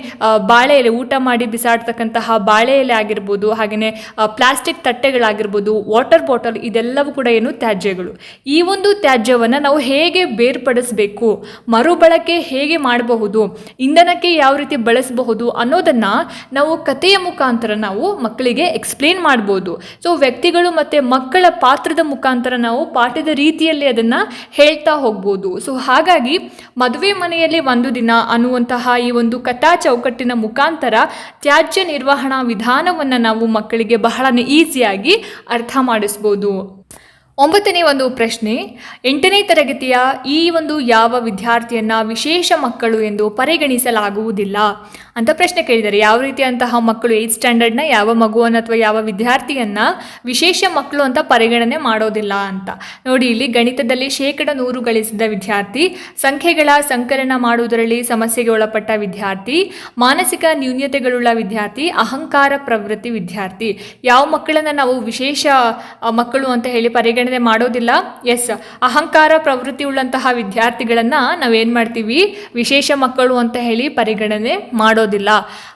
ಬಾಳೆ ಎಲೆ ಊಟ ಮಾಡಿ ಬಿಸಾಡ್ತಕ್ಕಂತಹ ಬಾಳೆ ಎಲೆ ಆಗಿರ್ಬೋದು ಹಾಗೆಯೇ ಪ್ಲಾಸ್ಟಿಕ್ ತಟ್ಟೆಗಳಾಗಿರ್ಬೋದು ವಾಟರ್ ಬಾಟಲ್ ಇದೆಲ್ಲವೂ ಕೂಡ ಏನು ತ್ಯಾಜ್ಯಗಳು. ಈ ಒಂದು ತ್ಯಾಜ್ಯವನ್ನು ನಾವು ಹೇಗೆ ಬೇರ್ಪಡಿಸಬೇಕು, ಮರುಬಳಕೆ ಹೇಗೆ ಮಾಡಬಹುದು ಇಂಧನಕ್ಕೆ ಯಾವ ರೀತಿ ಬಳಸಬಹುದು ಅನ್ನೋದನ್ನು ನಾವು ಕಥೆಯ ಮುಖಾಂತರ ನಾವು ಮಕ್ಕಳಿಗೆ ಎಕ್ಸ್ಪ್ಲೇನ್ ಮಾಡ್ಬೋದು. ಸೊ ವ್ಯಕ್ತಿಗಳು ಮತ್ತು ಮಕ್ಕಳ ಪಾತ್ರದ ಮುಖಾಂತರ ನಾವು ಪಾಠದ ರೀತಿಯಲ್ಲಿ ಅದನ್ನು ಹೇಳ್ತಾ ಹೋಗ್ಬೋದು. ಸೊ ಹಾಗಾಗಿ ಮದುವೆ ಮನೆಯಲ್ಲಿ ಒಂದು ದಿನ ಅನ್ನುವಂತಹ ಈ ಒಂದು ಕಥಾ ಚೌಕಟ್ಟಿನ ಮುಖಾಂತರ ತ್ಯಾಜ್ಯ ನಿರ್ವಹಣಾ ವಿಧಾನವನ್ನು ನಾವು ಮಕ್ಕಳಿಗೆ ಬಹಳ ಈಸಿಯಾಗಿ ಅರ್ಥ ಮಾಡಿಸ್ಬೋದು. ಒಂಬತ್ತನೇ ಒಂದು ಪ್ರಶ್ನೆ, ಎಂಟನೇ ತರಗತಿಯ ಈ ಒಂದು ಯಾವ ವಿದ್ಯಾರ್ಥಿಯನ್ನ ವಿಶೇಷ ಮಕ್ಕಳು ಎಂದು ಪರಿಗಣಿಸಲಾಗುವುದಿಲ್ಲ? ಅಂತ ಪ್ರಶ್ನೆ ಕೇಳಿದ್ದಾರೆ ಯಾವ ರೀತಿಯಂತಹ ಮಕ್ಕಳು ಏತ್ ಸ್ಟ್ಯಾಂಡರ್ಡ್ನ, ಯಾವ ಮಗುವನ್ನು ಅಥವಾ ಯಾವ ವಿದ್ಯಾರ್ಥಿಯನ್ನ ವಿಶೇಷ ಮಕ್ಕಳು ಅಂತ ಪರಿಗಣನೆ ಮಾಡೋದಿಲ್ಲ ಅಂತ. ನೋಡಿ, ಇಲ್ಲಿ ಗಣಿತದಲ್ಲಿ ಶೇಕಡ ನೂರು ಗಳಿಸಿದ ವಿದ್ಯಾರ್ಥಿ, ಸಂಖ್ಯೆಗಳ ಸಂಕಲನ ಮಾಡುವುದರಲ್ಲಿ ಸಮಸ್ಯೆಗೆ ಒಳಪಟ್ಟ ವಿದ್ಯಾರ್ಥಿ, ಮಾನಸಿಕ ನ್ಯೂನ್ಯತೆಗಳುಳ್ಳ ವಿದ್ಯಾರ್ಥಿ, ಅಹಂಕಾರ ಪ್ರವೃತ್ತಿ ವಿದ್ಯಾರ್ಥಿ. ಯಾವ ಮಕ್ಕಳನ್ನ ನಾವು ವಿಶೇಷ ಮಕ್ಕಳು ಅಂತ ಹೇಳಿ ಪರಿಗಣನೆ ಮಾಡೋದಿಲ್ಲ. ಎಸ್ ಅಹಂಕಾರ ಪ್ರವೃತ್ತಿ ಉಳ್ಳಂತಹ ವಿದ್ಯಾರ್ಥಿಗಳನ್ನ ನಾವೇನ್ ಮಾಡ್ತೀವಿ? ವಿಶೇಷ ಮಕ್ಕಳು ಅಂತ ಹೇಳಿ ಪರಿಗಣನೆ ಮಾಡೋದಿಲ್ಲ.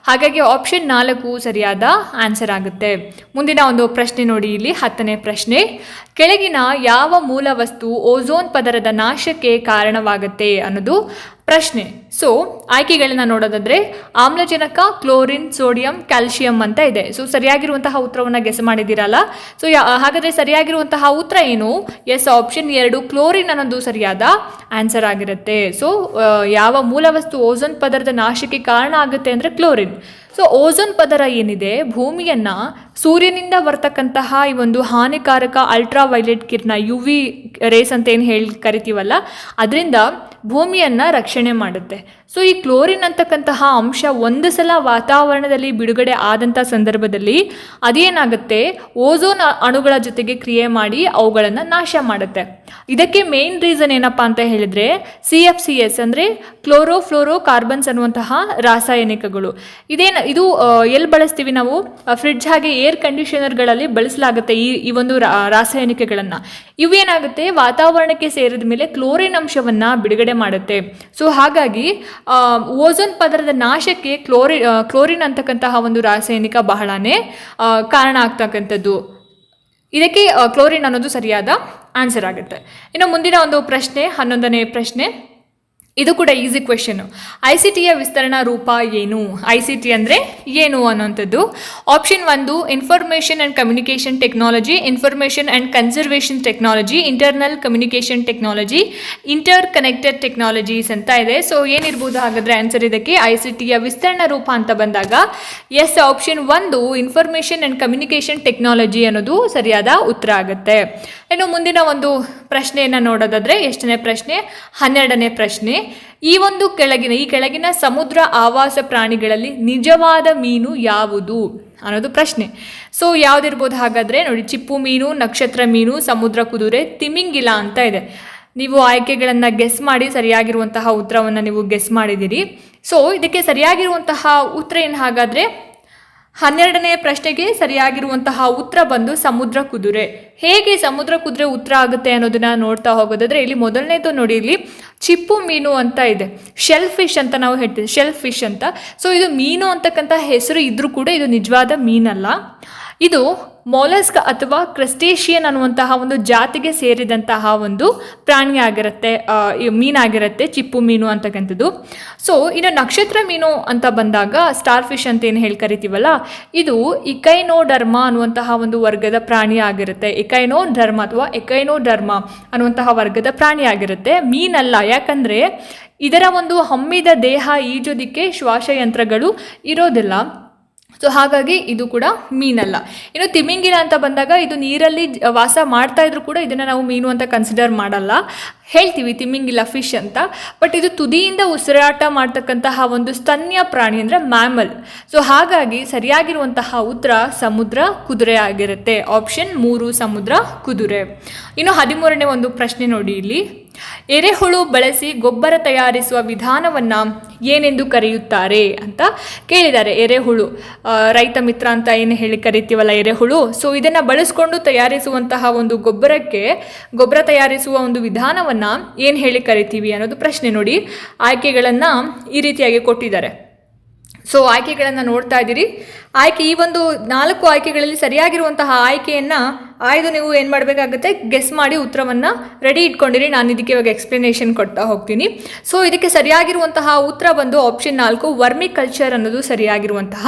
ಹಾಗಾಗಿ ಆಪ್ಷನ್ ನಾಲ್ಕು ಸರಿಯಾದ ಆನ್ಸರ್ ಆಗುತ್ತೆ. ಮುಂದಿನ ಒಂದು ಪ್ರಶ್ನೆ ನೋಡಿ, ಇಲ್ಲಿ ಹತ್ತನೇ ಪ್ರಶ್ನೆ. ಕೆಳಗಿನ ಯಾವ ಮೂಲ ವಸ್ತು ಓಝೋನ್ ಪದರದ ನಾಶಕ್ಕೆ ಕಾರಣವಾಗುತ್ತೆ ಅನ್ನೋದು ಪ್ರಶ್ನೆ. ಸೊ ಆಯ್ಕೆಗಳನ್ನ ನೋಡೋದಾದ್ರೆ ಆಮ್ಲಜನಕ, ಕ್ಲೋರಿನ್, ಸೋಡಿಯಂ, ಕ್ಯಾಲ್ಶಿಯಂ ಅಂತ ಇದೆ. ಸೊ ಸರಿಯಾಗಿರುವಂತಹ ಉತ್ತರವನ್ನು ಗೆಸ್ ಮಾಡಿದ್ದೀರಲ್ಲ? ಸೊ ಹಾಗಾದ್ರೆ ಸರಿಯಾಗಿರುವಂತಹ ಉತ್ತರ ಏನು? ಎಸ್ ಆಪ್ಷನ್ ಎರಡು, ಕ್ಲೋರಿನ್ ಅನ್ನೋದು ಸರಿಯಾದ ಆನ್ಸರ್ ಆಗಿರುತ್ತೆ. ಸೊ ಯಾವ ಮೂಲ ವಸ್ತು ಓಝೋನ್ ಪದರದ ನಾಶಕ್ಕೆ ಕಾರಣ ಆಗುತ್ತೆ ಅಂದರೆ ಕ್ಲೋರಿನ್. ಸೊ ಓಝೋನ್ ಪದರ ಏನಿದೆ? ಭೂಮಿಯನ್ನು ಸೂರ್ಯನಿಂದ ಬರ್ತಕ್ಕಂತಹ ಈ ಒಂದು ಹಾನಿಕಾರಕ ಅಲ್ಟ್ರಾ ವೈಲೆಟ್ ಕಿರಣ ಯು ವಿ ರೇಸ್ ಅಂತ ಏನು ಹೇಳಿ ಕರಿತೀವಲ್ಲ? ಅದರಿಂದ ಭೂಮಿಯನ್ನು ರಕ್ಷಣೆ ಮಾಡುತ್ತೆ. ಸೊ ಈ ಕ್ಲೋರಿನ್ ಅಂತಕ್ಕಂತಹ ಅಂಶ ಒಂದು ಸಲ ವಾತಾವರಣದಲ್ಲಿ ಬಿಡುಗಡೆ ಆದಂಥ ಸಂದರ್ಭದಲ್ಲಿ ಅದೇನಾಗುತ್ತೆ? ಓಝೋನ್ ಅಣುಗಳ ಜೊತೆಗೆ ಕ್ರಿಯೆ ಮಾಡಿ ಅವುಗಳನ್ನು ನಾಶ ಮಾಡುತ್ತೆ. ಇದಕ್ಕೆ ಮೇನ್ ರೀಸನ್ ಏನಪ್ಪಾ ಅಂತ ಹೇಳಿದ್ರೆ ಸಿ ಎಫ್ ಸಿ ಎಸ್ ಅಂದರೆ ಕ್ಲೋರೋಫ್ಲೋರೋ ಕಾರ್ಬನ್ಸ್ ಅನ್ನುವಂತಹ ರಾಸಾಯನಿಕಗಳು. ಇದೇನು ಇದು ಎಲ್ಲಿ ಬಳಸ್ತೀವಿ ನಾವು? ಫ್ರಿಡ್ಜ್ ಹಾಗೆ ಏರ್ ಕಂಡೀಷನರ್ಗಳಲ್ಲಿ ಬಳಸಲಾಗುತ್ತೆ ಈ ಈ ಒಂದು ರಾಸಾಯನಿಕಗಳನ್ನು. ಇವೇನಾಗುತ್ತೆ? ವಾತಾವರಣಕ್ಕೆ ಸೇರಿದ ಮೇಲೆ ಕ್ಲೋರಿನ್ ಅಂಶವನ್ನು ಬಿಡುಗಡೆ ಮಾಡುತ್ತೆ. ಸೊ ಹಾಗಾಗಿ ಆ, ಓಝೋನ್ ಪದರದ ನಾಶಕ್ಕೆ ಕ್ಲೋರಿ ಕ್ಲೋರಿನ್ ಅಂತಕ್ಕಂತಹ ಒಂದು ರಾಸಾಯನಿಕ ಬಹಳನೇ ಕಾರಣ ಆಗ್ತಕ್ಕಂಥದ್ದು. ಇದಕ್ಕೆ ಕ್ಲೋರಿನ್ ಅನ್ನೋದು ಸರಿಯಾದ ಆನ್ಸರ್ ಆಗುತ್ತೆ. ಇನ್ನು ಮುಂದಿನ ಒಂದು ಪ್ರಶ್ನೆ ಹನ್ನೊಂದನೇ ಪ್ರಶ್ನೆ. ಇದು ಕೂಡ ಈಸಿ ಕ್ವೆಶನ್ ಐ ಸಿ ಟಿಯ ವಿಸ್ತರಣಾ ರೂಪ ಏನು? ಐ ಸಿ ಟಿ ಅಂದರೆ ಏನು ಅನ್ನೋಂಥದ್ದು ಆಪ್ಷನ್ ಒಂದು information and communication technology information and conservation technology internal communication technology interconnected technologies ಅಂತ ಇದೆ. ಸೊ ಏನಿರ್ಬೋದು ಹಾಗಾದರೆ ಆನ್ಸರ್ ಇದಕ್ಕೆ? ಐ ಸಿ ಟಿಯ ವಿಸ್ತರಣಾ ರೂಪ ಅಂತ ಬಂದಾಗ ಎಸ್ ಆಪ್ಷನ್ ಒಂದು ಇನ್ಫಾರ್ಮೇಷನ್ ಆ್ಯಂಡ್ ಕಮ್ಯುನಿಕೇಷನ್ ಟೆಕ್ನಾಲಜಿ ಅನ್ನೋದು ಸರಿಯಾದ ಉತ್ತರ ಆಗುತ್ತೆ. ಇನ್ನು ಮುಂದಿನ ಒಂದು ಪ್ರಶ್ನೆಯನ್ನು ನೋಡೋದಾದರೆ ಎಷ್ಟನೇ ಪ್ರಶ್ನೆ? ಹನ್ನೆರಡನೇ ಪ್ರಶ್ನೆ. ಈ ಒಂದು ಕೆಳಗಿನ, ಈ ಕೆಳಗಿನ ಸಮುದ್ರ ಆವಾಸ ಪ್ರಾಣಿಗಳಲ್ಲಿ ನಿಜವಾದ ಮೀನು ಯಾವುದು ಅನ್ನೋದು ಪ್ರಶ್ನೆ. ಸೊ ಯಾವುದಿರ್ಬೋದು ಹಾಗಾದರೆ ನೋಡಿ, ಚಿಪ್ಪು ಮೀನು, ನಕ್ಷತ್ರ ಮೀನು, ಸಮುದ್ರ ಕುದುರೆ, ತಿಮಿಂಗಿಲ ಅಂತ ಇದೆ. ನೀವು ಆಯ್ಕೆಗಳನ್ನು ಗೆಸ್ ಮಾಡಿ ಸರಿಯಾಗಿರುವಂತಹ ಉತ್ತರವನ್ನು ನೀವು ಗೆಸ್ ಮಾಡಿದ್ದೀರಿ. ಸೊ ಇದಕ್ಕೆ ಸರಿಯಾಗಿರುವಂತಹ ಉತ್ತರ ಏನು ಹಾಗಾದರೆ ಹನ್ನೆರಡನೆಯ ಪ್ರಶ್ನೆಗೆ ಸರಿಯಾಗಿರುವಂತಹ ಉತ್ತರ ಬಂದು ಸಮುದ್ರ ಕುದುರೆ. ಹೇಗೆ ಸಮುದ್ರ ಕುದುರೆ ಉತ್ತರ ಆಗುತ್ತೆ ಅನ್ನೋದನ್ನ ನೋಡ್ತಾ ಹೋಗೋದಾದ್ರೆ ಇಲ್ಲಿ ಮೊದಲನೇದು ನೋಡಿ ಇಲ್ಲಿ ಚಿಪ್ಪು ಮೀನು ಅಂತ ಇದೆ. ಶೆಲ್ ಫಿಶ್ ಅಂತ ನಾವು ಹೇಳ್ತೀವಿ ಶೆಲ್ ಫಿಶ್ ಅಂತ. ಸೊ ಇದು ಮೀನು ಅಂತಕ್ಕಂಥ ಹೆಸರು ಇದ್ರೂ ಕೂಡ ಇದು ನಿಜವಾದ ಮೀನಲ್ಲ. ಇದು ಮೊಲಸ್ಕ್ ಅಥವಾ ಕ್ರಸ್ಟೇಷಿಯನ್ ಅನ್ನುವಂತಹ ಒಂದು ಜಾತಿಗೆ ಸೇರಿದಂತಹ ಒಂದು ಪ್ರಾಣಿ ಆಗಿರುತ್ತೆ ಮೀನಾಗಿರುತ್ತೆ ಚಿಪ್ಪು ಮೀನು ಅಂತಕ್ಕಂಥದ್ದು ಸೊ ಇನ್ನು ನಕ್ಷತ್ರ ಮೀನು ಅಂತ ಬಂದಾಗ ಸ್ಟಾರ್ ಫಿಶ್ ಅಂತ ಏನು ಹೇಳಿ ಕರಿತೀವಲ್ಲ, ಇದು ಇಕೈನೋಡರ್ಮ ಅನ್ನುವಂತಹ ಒಂದು ವರ್ಗದ ಪ್ರಾಣಿ ಆಗಿರುತ್ತೆ. ಇಕೈನೋ ಧರ್ಮ ಅಥವಾ ಎಕೈನೋ ಧರ್ಮ ಅನ್ನುವಂತಹ ವರ್ಗದ ಪ್ರಾಣಿ ಆಗಿರುತ್ತೆ. ಮೀನಲ್ಲ, ಯಾಕಂದರೆ ಇದರ ಒಂದು ಹಮ್ಮಿದ ದೇಹ ಈಜೋದಿಕ್ಕೆ ಶ್ವಾಸಯಂತ್ರಗಳು ಇರೋದಿಲ್ಲ. ಸೊ ಹಾಗಾಗಿ ಇದು ಕೂಡ ಮೀನಲ್ಲ. ಇನ್ನು ತಿಮಿಂಗಿಲ ಅಂತ ಬಂದಾಗ ಇದು ನೀರಲ್ಲಿ ವಾಸ ಮಾಡ್ತಾ ಇದ್ರು ಕೂಡ ಇದನ್ನು ನಾವು ಮೀನು ಅಂತ ಕನ್ಸಿಡರ್ ಮಾಡಲ್ಲ. ಹೇಳ್ತೀವಿ ತಿಮ್ಮಿಂಗಿಲ್ಲ ಫಿಶ್ ಅಂತ. ಬಟ್ ಇದು ತುದಿಯಿಂದ ಉಸಿರಾಟ ಮಾಡ್ತಕ್ಕಂತಹ ಒಂದು ಸ್ತನ್ಯ ಪ್ರಾಣಿ ಅಂದರೆ ಮ್ಯಾಮಲ್ ಸೊ ಹಾಗಾಗಿ ಸರಿಯಾಗಿರುವಂತಹ ಉತ್ತರ ಸಮುದ್ರ ಕುದುರೆ ಆಗಿರುತ್ತೆ. ಆಪ್ಷನ್ ಮೂರು, ಸಮುದ್ರ ಕುದುರೆ. ಇನ್ನು ಹದಿಮೂರನೇ ಒಂದು ಪ್ರಶ್ನೆ ನೋಡಿ ಇಲ್ಲಿ. ಎರೆಹುಳು ಬಳಸಿ ಗೊಬ್ಬರ ತಯಾರಿಸುವ ವಿಧಾನವನ್ನು ಏನೆಂದು ಕರೆಯುತ್ತಾರೆ ಅಂತ ಕೇಳಿದ್ದಾರೆ ಎರೆಹುಳು. ರೈತ ಮಿತ್ರ ಅಂತ ಏನು ಹೇಳಿ ಕರಿತೀವಲ್ಲ ಎರೆಹುಳು? ಸೊ ಇದನ್ನು ಬಳಸ್ಕೊಂಡು ತಯಾರಿಸುವಂತಹ ಒಂದು ಗೊಬ್ಬರಕ್ಕೆ, ಗೊಬ್ಬರ ತಯಾರಿಸುವ ಒಂದು ವಿಧಾನವನ್ನು ಏನು ಹೇಳಿ ಕರಿತೀವಿ ಅನ್ನೋದು ಪ್ರಶ್ನೆ ನೋಡಿ. ಆಯ್ಕೆಗಳನ್ನು ಈ ರೀತಿಯಾಗಿ ಕೊಟ್ಟಿದ್ದಾರೆ. ಸೊ ಆಯ್ಕೆಗಳನ್ನು ನೋಡ್ತಾ ಇದ್ದೀರಿ. ಆಯ್ಕೆ, ಈ ಒಂದು ನಾಲ್ಕು ಆಯ್ಕೆಗಳಲ್ಲಿ ಸರಿಯಾಗಿರುವಂತಹ ಆಯ್ಕೆಯನ್ನು ಆಯ್ದು ನೀವು ಏನು ಮಾಡಬೇಕಾಗುತ್ತೆ? ಗೆಸ್ ಮಾಡಿ ಉತ್ತರವನ್ನು ರೆಡಿ ಇಟ್ಕೊಂಡಿರಿ. ನಾನು ಇದಕ್ಕೆ ಇವಾಗ ಎಕ್ಸ್ಪ್ಲನೇಷನ್ ಕೊಡ್ತಾ ಹೋಗ್ತೀನಿ. ಸೊ ಇದಕ್ಕೆ ಸರಿಯಾಗಿರುವಂತಹ ಉತ್ತರ ಬಂದು ಆಪ್ಷನ್ ನಾಲ್ಕು, ವರ್ಮಿ ಕಲ್ಚರ್ ಅನ್ನೋದು ಸರಿಯಾಗಿರುವಂತಹ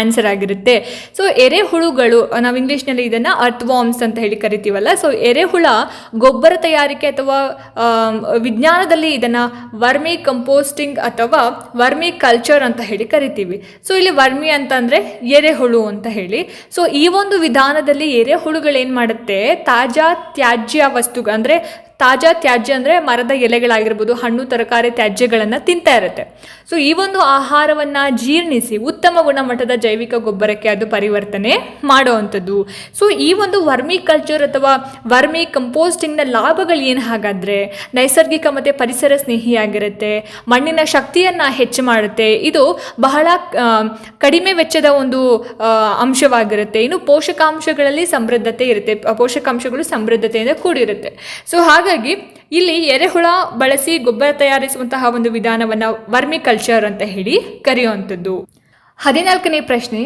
ಆನ್ಸರ್ ಆಗಿರುತ್ತೆ. ಸೊ ಎರೆಹುಳುಗಳು, ನಾವು ಇಂಗ್ಲೀಷ್ನಲ್ಲಿ ಇದನ್ನು ಅರ್ತ್ ವಾಮ್ಸ್ ಅಂತ ಹೇಳಿ ಕರಿತೀವಲ್ಲ? ಸೊ ಎರೆಹುಳ ಗೊಬ್ಬರ ತಯಾರಿಕೆ ಅಥವಾ ವಿಜ್ಞಾನದಲ್ಲಿ ಇದನ್ನು ವರ್ಮಿ ಕಂಪೋಸ್ಟಿಂಗ್ ಅಥವಾ ವರ್ಮಿ ಕಲ್ಚರ್ ಅಂತ ಹೇಳಿ ಕರಿತೀವಿ. ಸೊ ಇಲ್ಲಿ ವರ್ಮಿ ಅಂತಂದರೆ ಎರೆಹುಳು ಅಂತ ಹೇಳಿ. ಸೊ ಈ ಒಂದು ವಿಧಾನದಲ್ಲಿ ಎರೆಹುಳುಗಳೇನು ಮಾಡುತ್ತೆ? ತಾಜಾ ತ್ಯಾಜ್ಯ ವಸ್ತು ಅಂದರೆ ತಾಜಾ ತ್ಯಾಜ್ಯ ಅಂದರೆ ಮರದ ಎಲೆಗಳಾಗಿರ್ಬೋದು, ಹಣ್ಣು, ತರಕಾರಿ ತ್ಯಾಜ್ಯಗಳನ್ನು ತಿಂತಾ ಇರುತ್ತೆ. ಸೊ ಈ ಒಂದು ಆಹಾರವನ್ನು ಜೀರ್ಣಿಸಿ ಉತ್ತಮ ಗುಣಮಟ್ಟದ ಜೈವಿಕ ಗೊಬ್ಬರಕ್ಕೆ ಅದು ಪರಿವರ್ತನೆ ಮಾಡುವಂಥದ್ದು. ಸೊ ಈ ಒಂದು ವರ್ಮಿ ಕಲ್ಚರ್ ಅಥವಾ ವರ್ಮಿ ಕಂಪೋಸ್ಟಿಂಗ್ನ ಲಾಭಗಳು ಏನು ಹಾಗಾದರೆ? ನೈಸರ್ಗಿಕ ಮತ್ತು ಪರಿಸರ ಸ್ನೇಹಿಯಾಗಿರುತ್ತೆ, ಮಣ್ಣಿನ ಶಕ್ತಿಯನ್ನು ಹೆಚ್ಚು ಮಾಡುತ್ತೆ, ಇದು ಬಹಳ ಕಡಿಮೆ ವೆಚ್ಚದ ಒಂದು ಅಂಶವಾಗಿರುತ್ತೆ. ಇನ್ನು ಪೋಷಕಾಂಶಗಳಲ್ಲಿ ಸಮೃದ್ಧತೆ ಇರುತ್ತೆ, ಪೋಷಕಾಂಶಗಳು ಸಮೃದ್ಧತೆಯಿಂದ ಕೂಡಿರುತ್ತೆ. ಸೊ ಹಾಗಾಗಿ ಇಲ್ಲಿ ಎರೆಹುಳ ಬಳಸಿ ಗೊಬ್ಬರ ತಯಾರಿಸುವಂತಹ ಒಂದು ವಿಧಾನವನ್ನು ವರ್ಮಿಕಲ್ಚರ್ ಅಂತ ಹೇಳಿ ಕರೆಯುವಂಥದ್ದು. ಹದಿನಾಲ್ಕನೇ ಪ್ರಶ್ನೆ,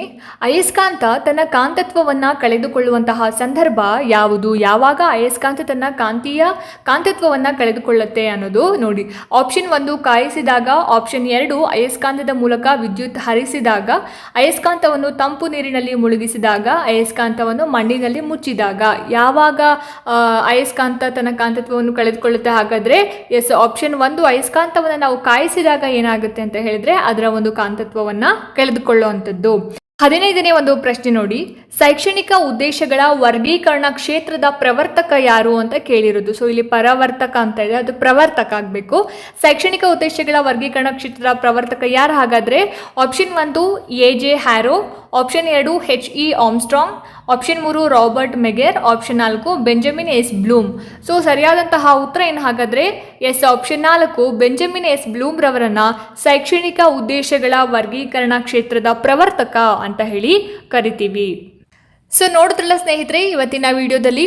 ಅಯಸ್ಕಾಂತ ತನ್ನ ಕಾಂತತ್ವವನ್ನು ಕಳೆದುಕೊಳ್ಳುವಂತಹ ಸಂದರ್ಭ ಯಾವುದು? ಯಾವಾಗ ಅಯಸ್ಕಾಂತ ತನ್ನ ಕಾಂತೀಯ ಕಾಂತತ್ವವನ್ನು ಕಳೆದುಕೊಳ್ಳುತ್ತೆ ಅನ್ನೋದು ನೋಡಿ. ಆಪ್ಷನ್ ಒಂದು ಕಾಯಿಸಿದಾಗ ಆಪ್ಷನ್ ಎರಡು ಅಯಸ್ಕಾಂತದ ಮೂಲಕ ವಿದ್ಯುತ್ ಹರಿಸಿದಾಗ, ಅಯಸ್ಕಾಂತವನ್ನು ತಂಪು ನೀರಿನಲ್ಲಿ ಮುಳುಗಿಸಿದಾಗ, ಅಯಸ್ಕಾಂತವನ್ನು ಮಣ್ಣಿನಲ್ಲಿ ಮುಚ್ಚಿದಾಗ. ಯಾವಾಗ ಅಯಸ್ಕಾಂತ ತನ್ನ ಕಾಂತತ್ವವನ್ನು ಕಳೆದುಕೊಳ್ಳುತ್ತೆ ಹಾಗಾದರೆ ಎಸ್ ಆಪ್ಷನ್ ಒಂದು ಅಯಸ್ಕಾಂತವನ್ನು ನಾವು ಕಾಯಿಸಿದಾಗ ಏನಾಗುತ್ತೆ ಅಂತ ಹೇಳಿದ್ರೆ, ಅದರ ಒಂದು ಕಾಂತತ್ವವನ್ನು ಕಳೆದುಕೊಳ್ಳುವಂಥದ್ದು ಹದಿನೈದನೇ ಒಂದು ಪ್ರಶ್ನೆ ನೋಡಿ. ಶೈಕ್ಷಣಿಕ ಉದ್ದೇಶಗಳ ವರ್ಗೀಕರಣ ಕ್ಷೇತ್ರದ ಪ್ರವರ್ತಕ ಯಾರು ಅಂತ ಕೇಳಿರೋದು. ಸೊ ಇಲ್ಲಿ ಪರವರ್ತಕ ಅಂತ ಇದೆ. ಅದು ಪ್ರವರ್ತಕ ಆಗಬೇಕು. ಶೈಕ್ಷಣಿಕ ಉದ್ದೇಶಗಳ ವರ್ಗೀಕರಣ ಕ್ಷೇತ್ರದ ಪ್ರವರ್ತಕ ಯಾರು? ಹಾಗಾದರೆ ಆಪ್ಷನ್ ಒಂದು ಎ ಜೆ ಹ್ಯಾರೋ ಆಪ್ಷನ್ ಎರಡು ಹೆಚ್ ಇ ಆಮ್ಸ್ಟ್ರಾಂಗ್ ಆಪ್ಷನ್ ಮೂರು ರಾಬರ್ಟ್ ಮೆಗೆರ್ ಆಪ್ಷನ್ ನಾಲ್ಕು ಬೆಂಜಮಿನ್ ಎಸ್ ಬ್ಲೂಮ್ ಸೊ ಸರಿಯಾದಂತಹ ಉತ್ತರ ಏನು ಹಾಗಾದರೆ ಎಸ್ ಆಪ್ಷನ್ ನಾಲ್ಕು ಬೆಂಜಮಿನ್ ಎಸ್ ಬ್ಲೂಮ್ ರವರನ್ನು ಶೈಕ್ಷಣಿಕ ಉದ್ದೇಶಗಳ ವರ್ಗೀಕರಣ ಕ್ಷೇತ್ರದ ಪ್ರವರ್ತಕ ಅಂತ ಹೇಳಿ ಕರಿತೀವಿ. ಸೊ ನೋಡಿದ್ರಲ್ಲ ಸ್ನೇಹಿತರೆ, ಇವತ್ತಿನ ವಿಡಿಯೋದಲ್ಲಿ